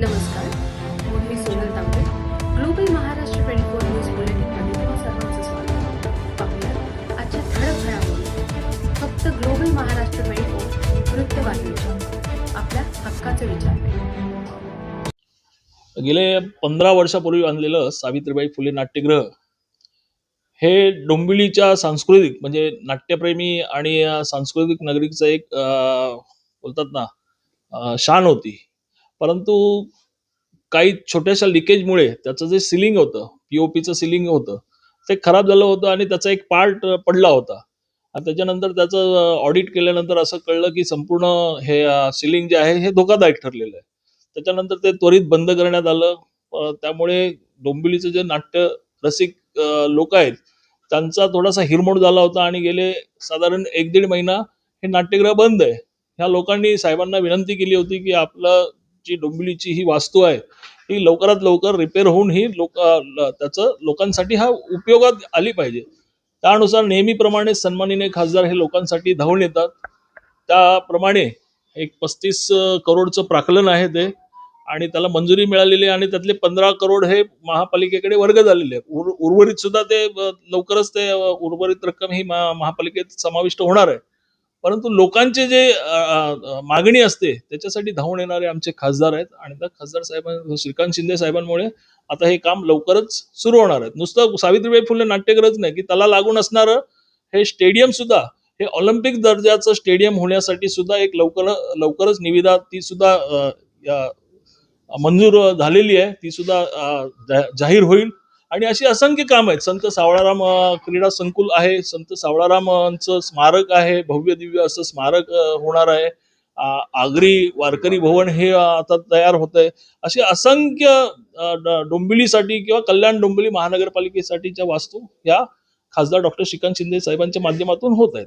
नमस्कार मी Sonal Tambe global Maharashtra twenty four news बुलेटिनमध्ये तुम्हा सर्वांचं स्वागत. पाहूया आजच्या ठळक घडामोडी फक्त ग्लोबल महाराष्ट्र ट्वेंटी फोर वृत्तवाहिनीच्या आपल्या हक्काचे विचार. गेले पंधरा वर्षापूर्वी बांधलेलं सावित्रीबाई फुले नाट्यगृह हे डोंबिवलीच्या सांस्कृतिक म्हणजे नाट्यप्रेमी आणि सांस्कृतिक नगरीचं एक बोलतात ना शान होती. परंतु काही छोट्याशा लिकेजमुळे त्याचं जे सिलिंग होतं पीओपीचं सिलिंग होतं ते खराब झालं होतं आणि त्याचा एक पार्ट पडला होता. आणि त्याच्यानंतर त्याचं ऑडिट केल्यानंतर असं कळलं की संपूर्ण हे सिलिंग जे आहे हे धोकादायक ठरलेलं आहे. त्याच्यानंतर ते त्वरित बंद करण्यात आलं. त्यामुळे डोंबिवलीचं जे नाट्य रसिक लोक आहेत त्यांचा थोडासा हिरमोड झाला होता आणि गेले साधारण एक दीड महिना हे नाट्यगृह बंद आहे. ह्या लोकांनी साहेबांना विनंती केली होती की आपलं जी डोंबिवलीची ही वास्तू आहे ही लवकरात लवकर रिपेअर होऊन ही लोक त्याचं लोकांसाठी हा उपयोगात आली पाहिजे. त्यानुसार नेहमीप्रमाणे सन्मानिने खासदार हे लोकांसाठी धावून येतात. त्याप्रमाणे एक पस्तीस करोडचं प्राकलन आहे ते आणि त्याला मंजुरी मिळालेली आहे आणि त्यातले पंधरा करोड हे महापालिकेकडे वर्ग झालेले आहेत. उर- उर्वरित सुद्धा ते लवकरच ते उर्वरित रक्कम ही महापालिकेत समाविष्ट होणार आहे. परंतु लोकांचे जे मागणी असते त्याच्यासाठी धावून येणारे आमचे खासदार आहेत आणि त्या खासदार साहेबां श्रीकांत शिंदे साहेबांमुळे आता हे काम लवकरच सुरू होणार आहे. नुसतं सावित्रीबाई फुले नाट्यगृहच नाही की त्याला लागून असणारं हे स्टेडियम सुद्धा हे ऑलिम्पिक दर्जाचं स्टेडियम होण्यासाठी सुद्धा एक लवकर लवकरच निविदा ती सुद्धा मंजूर झालेली आहे ती सुद्धा जाहीर होईल. आणि अशी असंख्य काम आहेत. संत सावळाराम क्रीडा संकुल आहे. संत सावळारामांचं स्मारक आहे. भव्य दिव्य असं स्मारक होणार आहे. आगरी वारकरी भवन हे आता तयार होत आहे असे असंख्य डोंबिलीसाठी डोंबिवलीसाठी किंवा कल्याण डोंबिवली महानगरपालिकेसाठीच्या वास्तू या खासदार डॉक्टर श्रीकांत शिंदे साहेबांच्या माध्यमातून होत आहेत.